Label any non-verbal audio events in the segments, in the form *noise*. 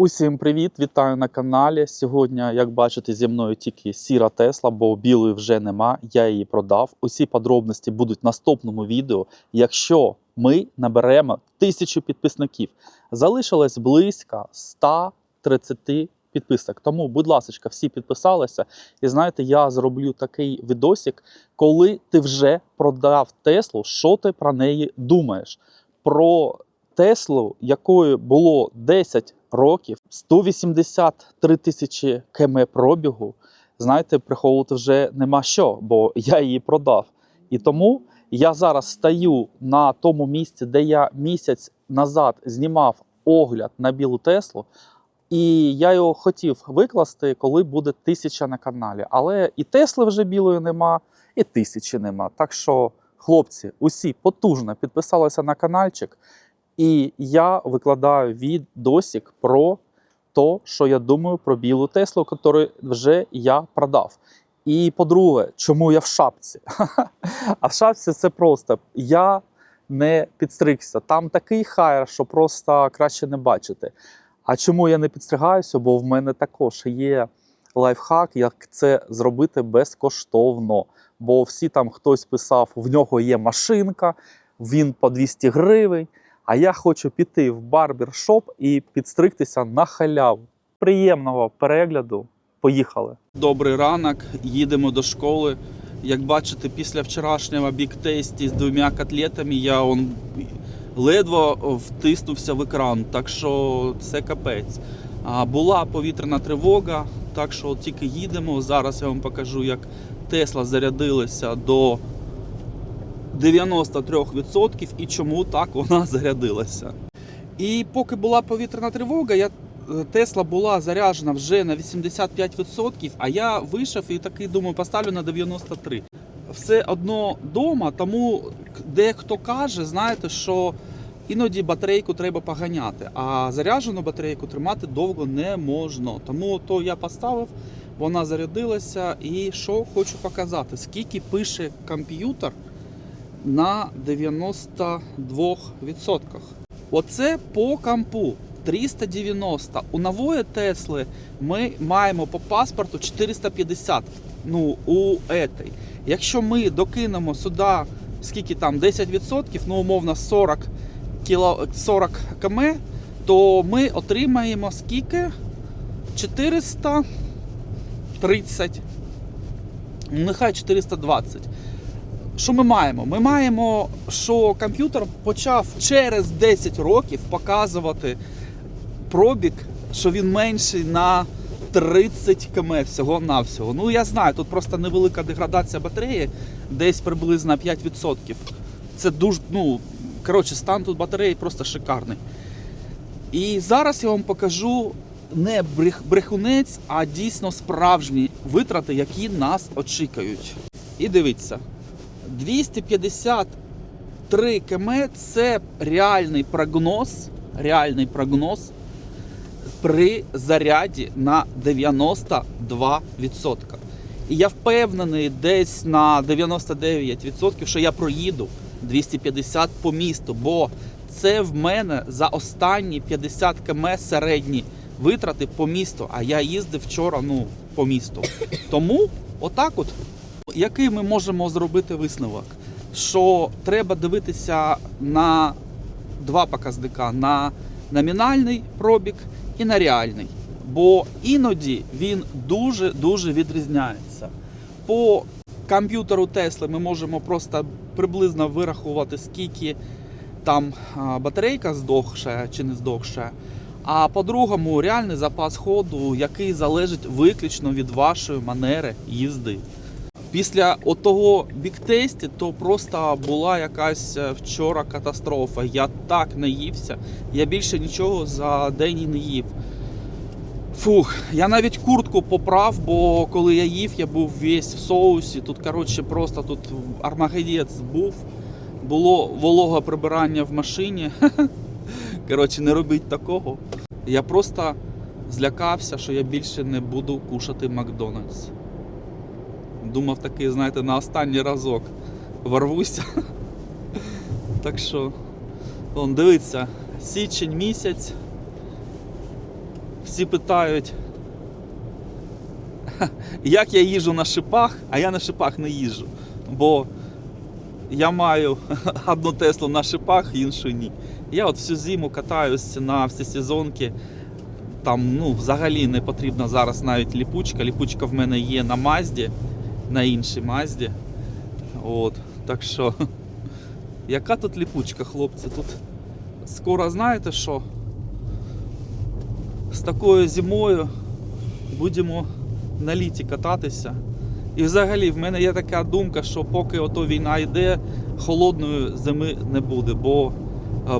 Усім привіт! Вітаю на каналі. Сьогодні, як бачите, зі мною тільки сіра Тесла, бо білої вже нема. Я її продав. Усі подробності будуть в наступному відео. Якщо ми наберемо тисячу підписників, залишилось близько 130 підписок. Тому, будь ласка, всі підписалися. І знаєте, я зроблю такий відосик, коли ти вже продав Теслу, що ти про неї думаєш? Про Теслу, якою було 10 років, 183 тисячі км пробігу, знаєте, приховувати вже нема що, бо я її продав. І тому я зараз стою на тому місці, де я місяць назад знімав огляд на білу Теслу. І я його хотів викласти, коли буде тисяча на каналі. Але і Тесли вже білої нема, і тисячі нема. Так що, хлопці, усі потужно підписалися на каналчик. І я викладаю відосик про те, що я думаю про білу Теслу, яку вже я продав. І по-друге, чому я в шапці? *laughs* А в шапці це просто я не підстригся. Там такий хайр, що просто краще не бачити. А чому я не підстригаюся? Бо в мене також є лайфхак, як це зробити безкоштовно. Бо всі там хтось писав, в нього є машинка, він по 200 гривень. А я хочу піти в барбершоп і підстригтися на халяву. Приємного перегляду. Поїхали. Добрий ранок, їдемо до школи. Як бачите, після вчорашнього бік-тесті з двома котлетами я он ледве втиснувся в екран, так що це капець. А, була повітряна тривога, так що тільки їдемо. Зараз я вам покажу, як Тесла зарядилася до 93% і чому так вона зарядилася. І поки була повітряна тривога, я, е, Тесла була заряджена вже на 85%, а я вийшов і такий думаю, поставлю на 93%. Все одно вдома, тому дехто каже, знаєте, що іноді батарейку треба поганяти, а заряджену батарейку тримати довго не можна. Тому то я поставив, вона зарядилася. І що хочу показати, скільки пише комп'ютер на 92%. Оце по компу 390. У нової Тесли ми маємо по паспорту 450. Ну, у етой. Якщо ми докинемо сюди, скільки там 10%, ну умовно 40 кіло, 40 км, то ми отримаємо скільки? 430. Ну, Нехай 420. Що ми маємо? Ми маємо, що комп'ютер почав через 10 років показувати пробіг, що він менший на 30 км всього-навсього. Ну я знаю, тут просто невелика деградація батареї, десь приблизно 5%. Це дуже, ну, коротше, стан тут батареї просто шикарний. І зараз я вам покажу не брех- брехунець, а дійсно справжні витрати, які нас очікують. І дивіться. 253 км це реальний прогноз, реальний прогноз при заряді на 92%. І я впевнений десь на 99%, що я проїду 250 по місту, бо це в мене за останні 50 км середні витрати по місту. А я їздив вчора ну, по місту. Тому отак от який ми можемо зробити висновок? Що треба дивитися на два показника: на номінальний пробіг і на реальний. Бо іноді він дуже-дуже відрізняється. По комп'ютеру Тесли ми можемо просто приблизно вирахувати, скільки там батарейка здохша чи не здохша. А по-другому, реальний запас ходу, який залежить виключно від вашої манери їзди. Після отого біктесті то просто була якась е, вчора катастрофа. Я так наївся. Я більше нічого за день і не їв. Фух, я навіть куртку поправ, бо коли я їв, я був весь в соусі. Тут, коротше, просто тут армагедець був. Було вологе прибирання в машині. *laughs* Коротше, не робіть такого. Я просто злякався, що я більше не буду кушати Макдональдс. Думав такий, знаєте, на останній разок ворвуся. Так що, вон, дивіться, січень місяць. Всі питають, як я їжу на шипах, а я на шипах не їжджу. Бо я маю *laughs* одну Теслу на шипах, іншу ні. Я от всю зиму катаюсь на всі сезонки. Там ну, взагалі не потрібна зараз навіть ліпучка. Ліпучка в мене є на Мазді, на іншій Мазді. От, так що, *laughs* яка тут ліпучка, хлопці? Тут скоро знаєте що? З такою зимою будемо на літі кататися. І взагалі в мене є така думка, що поки ото війна йде, холодної зими не буде, бо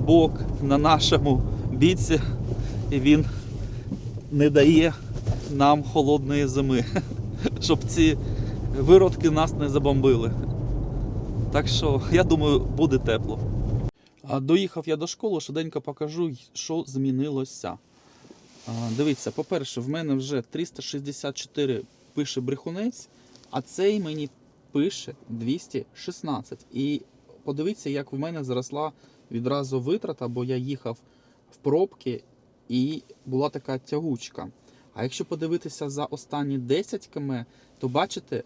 Бог на нашому біці і він не дає нам холодної зими, *laughs* щоб ці виродки нас не забомбили. Так що, я думаю, буде тепло. А доїхав я до школи, швиденько покажу, що змінилося. А, Дивіться, по-перше, в мене вже 364 пише брехунець, а цей мені пише 216. І подивіться, як в мене зросла відразу витрата, бо я їхав в пробки і була така тягучка. А якщо подивитися за останні 10 км, то бачите,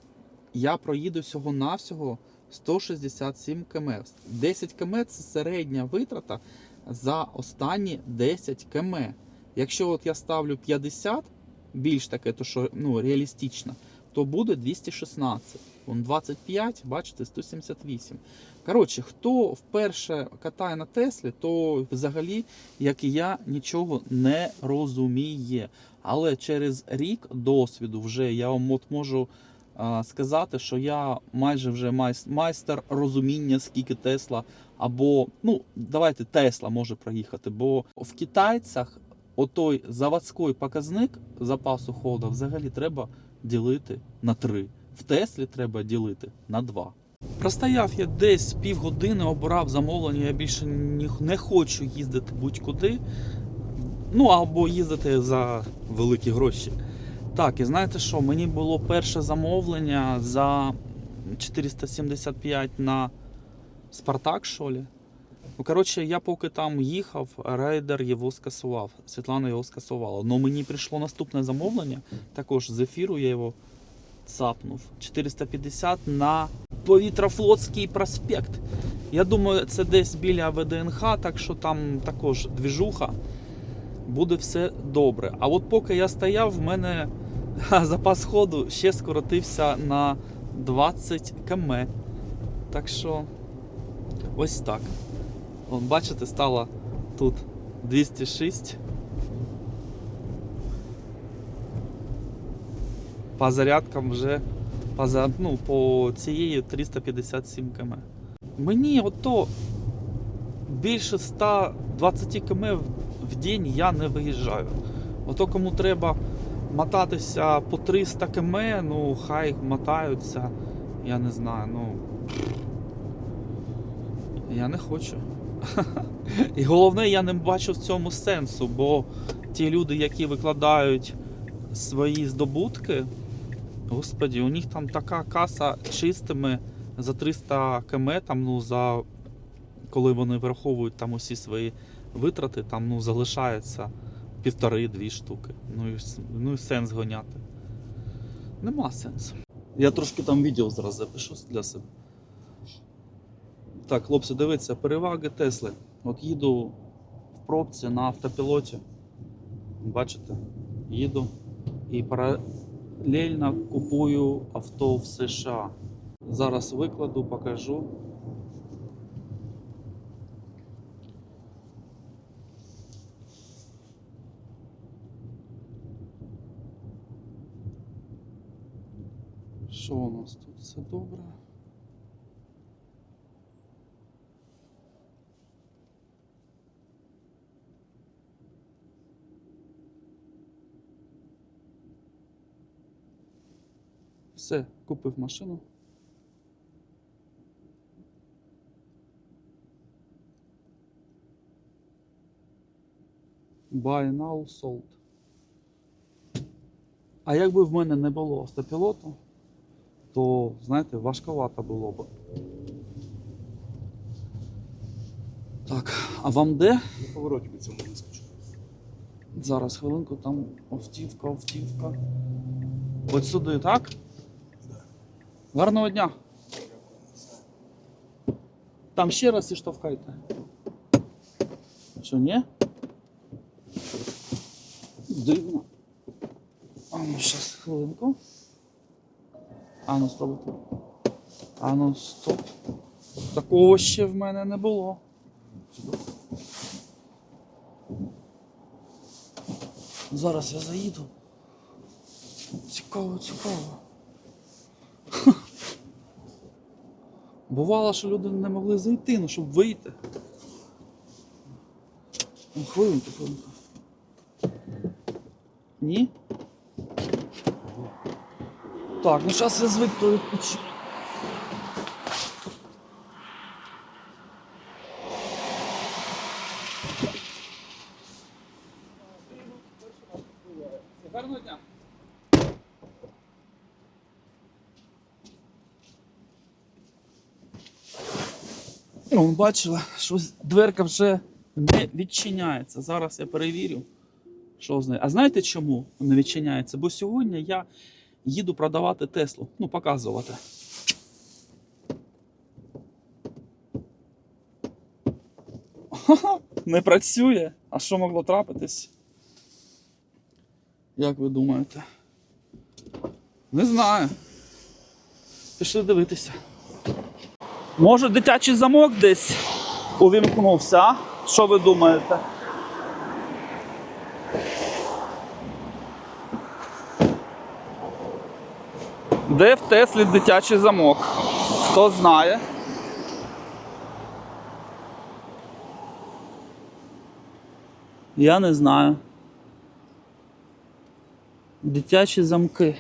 я проїду всього-навсього 167 км. 10 км це середня витрата за останні 10 км. Якщо от я ставлю 50, більш таке, то що ну, реалістично, то буде 216. Вон 25, бачите, 178. Коротше, хто вперше катає на Теслі, то взагалі, як і я, нічого не розуміє. Але через рік досвіду вже я вам от можу сказати, що я майже вже майстер розуміння, скільки Тесла, або ну давайте Тесла може проїхати, бо в китайцях отой заводський показник запасу ходу взагалі треба ділити на 3. В Теслі треба ділити на 2. Простояв я десь півгодини, обирав замовлення, я більше не хочу їздити будь-куди. Ну або їздити за великі гроші. Так, і знаєте що? Мені було перше замовлення за 475 на Спартак, що ли. Ну, коротше, я поки там їхав, рейдер його скасував. Світлана його скасувала. Но мені прийшло наступне замовлення. Також з ефіру я його цапнув. 450 на Повітрофлотський проспект. Я думаю, це десь біля ВДНХ, так що там також двіжуха. Буде все добре. А от поки я стояв, в мене запас ходу ще скоротився на 20 км. Так що ось так. Вон, бачите, стало тут 206. По зарядкам вже по, ну, по цієї 357 км. Мені ото більше 120 км в день я не виїжджаю. Ото кому треба мотатися по 300 км, ну хай мотаються. Я не знаю, ну. Я не хочу. *laughs* І головне, я не бачу в цьому сенсу, бо ті люди, які викладають свої здобутки, господі, у них там така каса чистими за 300 км, там, ну, за коли вони враховують там усі свої витрати, там ну, залишається півтори-дві штуки. Ну і, ну і сенс гоняти. Нема сенсу. Я трошки там відео зараз запишу для себе. Так, хлопці, дивіться, переваги Тесли. От їду в пробці на автопілоті. Бачите, їду і паралельно купую авто в США. Зараз викладу, покажу. Що у нас тут? Все добре. Все, купив машину. Buy now, sold. А якби в мене не було автопілоту, то, знаєте, важковато було б. Так, а вам де? На повороті від цьому вискочив. Зараз хвилинку, там автівка, автівка. От сюди, так? Гарного дня. Там ще раз і штовхайте. Що, ні? Дивно. А ну, щас, хвилинку. А ну, спробуйте. А ну, стоп. Такого ще в мене не було. Зараз я заїду. Цікаво, цікаво. *laughs* Бувало, що люди не могли зайти, ну щоб вийти. Ну, хвилинку, хвилинку. Ні? Так, ну зараз я звик то відпочину. Гарного дня. Ну, ви бачили, що дверка вже не відчиняється. Зараз я перевірю, що з нею. А знаєте чому не відчиняється? Бо сьогодні я їду продавати Теслу. Ну, показувати. *laughs* Не працює. А що могло трапитись? Як ви думаєте? Не знаю. Пішли дивитися. Може, дитячий замок десь увімкнувся, а? Що ви думаєте? Де в Теслі дитячий замок? Хто знає? Я не знаю. Дитячі замки.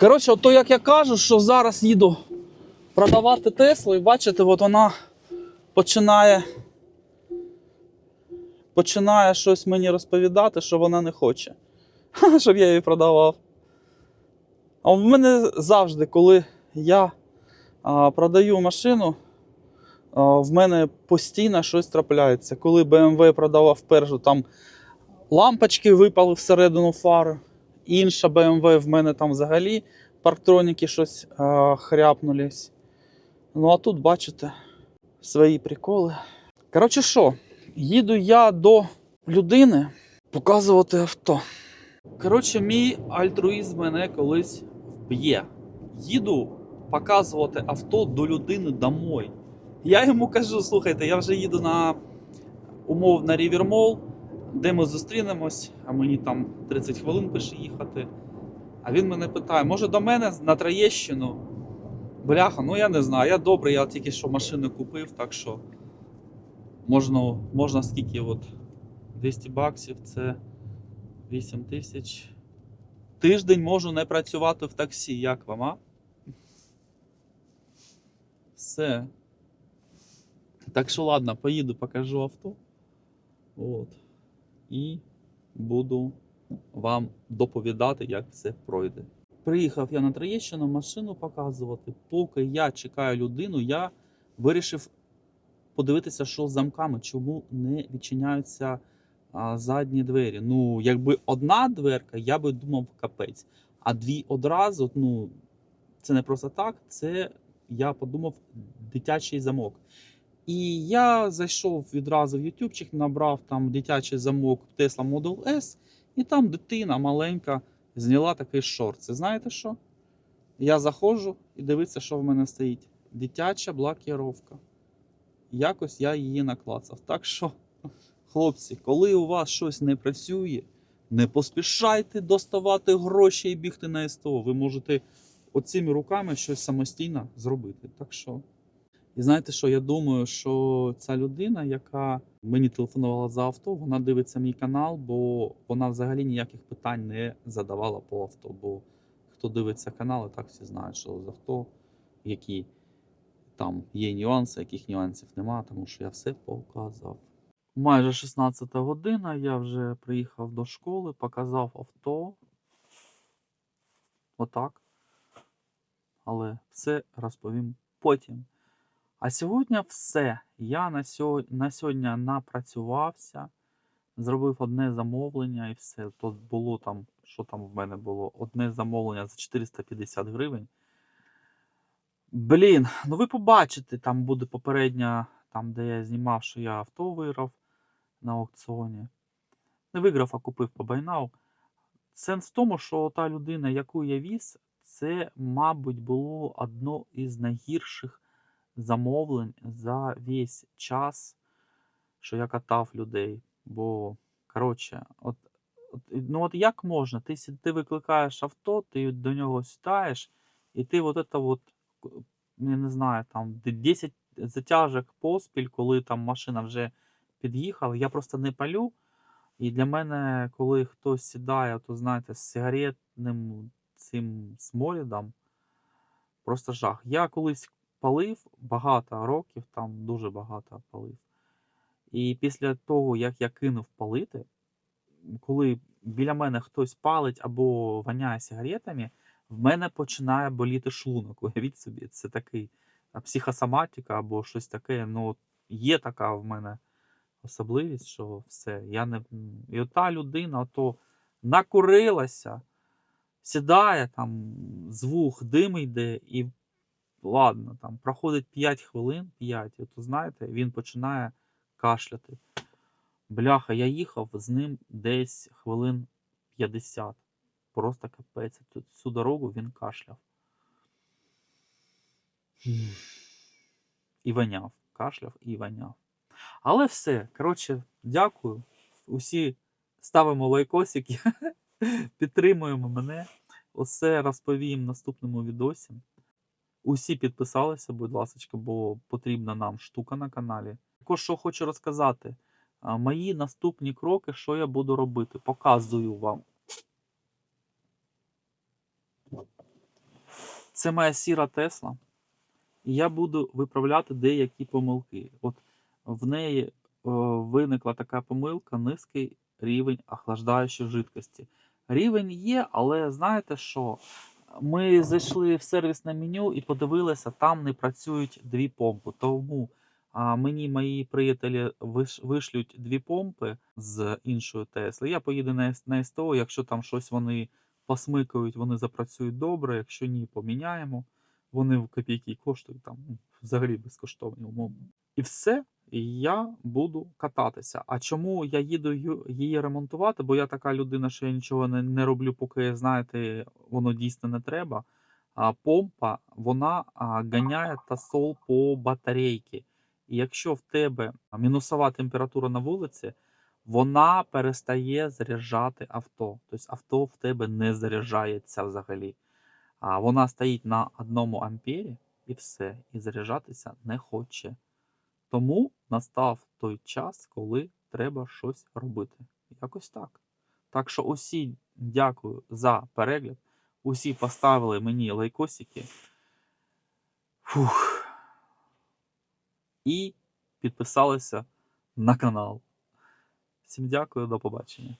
Коротше, от то як я кажу, що зараз їду продавати Теслу, і бачите, от вона починає, починає щось мені розповідати, що вона не хоче, *laughs* щоб я її продавав. А в мене завжди, коли я а, продаю машину, а, в мене постійно щось трапляється. Коли BMW продавав першу, там лампочки випали всередину фари. Інша BMW в мене там взагалі парктроніки щось а, хряпнулись. Ну а тут, бачите, свої приколи. Коротше, що, їду я до людини показувати авто. Коротше, мій альтруїзм мене колись вб'є. Їду показувати авто до людини домой. Я йому кажу: слухайте, я вже їду на умов на Рівермол, де ми зустрінемось, а мені там 30 хвилин пише їхати. А він мене питає: може до мене на Троєщину? Бляха, ну я не знаю. Я добре, я тільки що машину купив, так що можна, можна скільки от 200 баксів це 8 тисяч. Тиждень можу не працювати в таксі. Як вам, а? Все. Так що ладно, поїду, покажу авто. От. І буду вам доповідати, як все пройде. Приїхав я на Троєщину машину показувати. Поки я чекаю людину, я вирішив подивитися, що з замками, чому не відчиняються задні двері. Ну, якби одна дверка, я би думав капець. А дві одразу, ну, це не просто так, це я подумав дитячий замок. І я зайшов відразу в ютубчик, набрав там дитячий замок Tesla Model S, і там дитина маленька зняла такий шорт. Це знаєте що? Я заходжу і дивиться, що в мене стоїть. Дитяча блокіровка. Якось я її наклацав. Так що, *laughs* хлопці, коли у вас щось не працює, не поспішайте доставати гроші і бігти на СТО. Ви можете оцими руками щось самостійно зробити. Так що. І знаєте що? Я думаю, що ця людина, яка мені телефонувала за авто, вона дивиться мій канал, бо вона взагалі ніяких питань не задавала по авто. Бо хто дивиться канал, і так всі знають, що з авто, які там є нюанси, яких нюансів нема, тому що я все показав. Майже 16 година, я вже приїхав до школи, показав авто. Отак. Але все розповім потім. А сьогодні все. Я на сьогодні, на сьогодні напрацювався, зробив одне замовлення і все. То було там, що там в мене було? Одне замовлення за 450 гривень. Блін, ну ви побачите, там буде попередня, там, де я знімав, що я авто виграв на аукціоні. Не виграв, а купив по байнау. Сенс в тому, що та людина, яку я віз, це, мабуть, було одно із найгірших замовлень за весь час, що я катав людей. Бо, коротше, от, от, ну от як можна? Ти, ти викликаєш авто, ти до нього сідаєш, і ти от это от, я не знаю, там 10 затяжок поспіль, коли там машина вже під'їхала, я просто не палю. І для мене, коли хтось сідає, то знаєте, з сигаретним цим сморідом, просто жах. Я колись палив багато років, там дуже багато палив. І після того, як я кинув палити, коли біля мене хтось палить або воняє сигаретами, в мене починає боліти шлунок. *laughs* Уявіть собі, це такий психосоматика або щось таке. Ну, є така в мене особливість, що все. Я не... І ота людина ото накурилася, сідає, там з вух дим йде, і ладно, там проходить 5 хвилин, 5, і то знаєте, він починає кашляти. Бляха, я їхав з ним десь хвилин 50. Просто капець. Тут всю дорогу він кашляв. І воняв. Кашляв і воняв. Але все. Коротше, дякую. Усі ставимо лайкосики, *laughs* підтримуємо мене. Усе розповім в наступному відосі. Усі підписалися, будь ласка, бо потрібна нам штука на каналі. Також що хочу розказати. Мої наступні кроки, що я буду робити. Показую вам. Це моя сіра Тесла. І я буду виправляти деякі помилки. От в неї е, виникла така помилка, низький рівень охлаждаючої жидкості. Рівень є, але знаєте що? Ми зайшли в сервісне меню і подивилися, там не працюють дві помпи. Тому мені мої приятелі виш, вишлють дві помпи з іншої Тесли. Я поїду на, СТО, якщо там щось вони посмикають, вони запрацюють добре, якщо ні, поміняємо. Вони в копійки коштують там ну, взагалі безкоштовні умовно. І все, я буду кататися. А чому я їду її ремонтувати? Бо я така людина, що я нічого не, не роблю, поки знаєте, воно дійсно не треба. А помпа вона ганяє тасол по батарейки. І якщо в тебе мінусова температура на вулиці, вона перестає заряджати авто. Тобто авто в тебе не заряджається взагалі. А вона стоїть на одному ампері і все, і заряджатися не хоче. Тому настав той час, коли треба щось робити. Якось так. Так що усі дякую за перегляд. Усі поставили мені лайкосики. Фух. І підписалися на канал. Всім дякую, до побачення.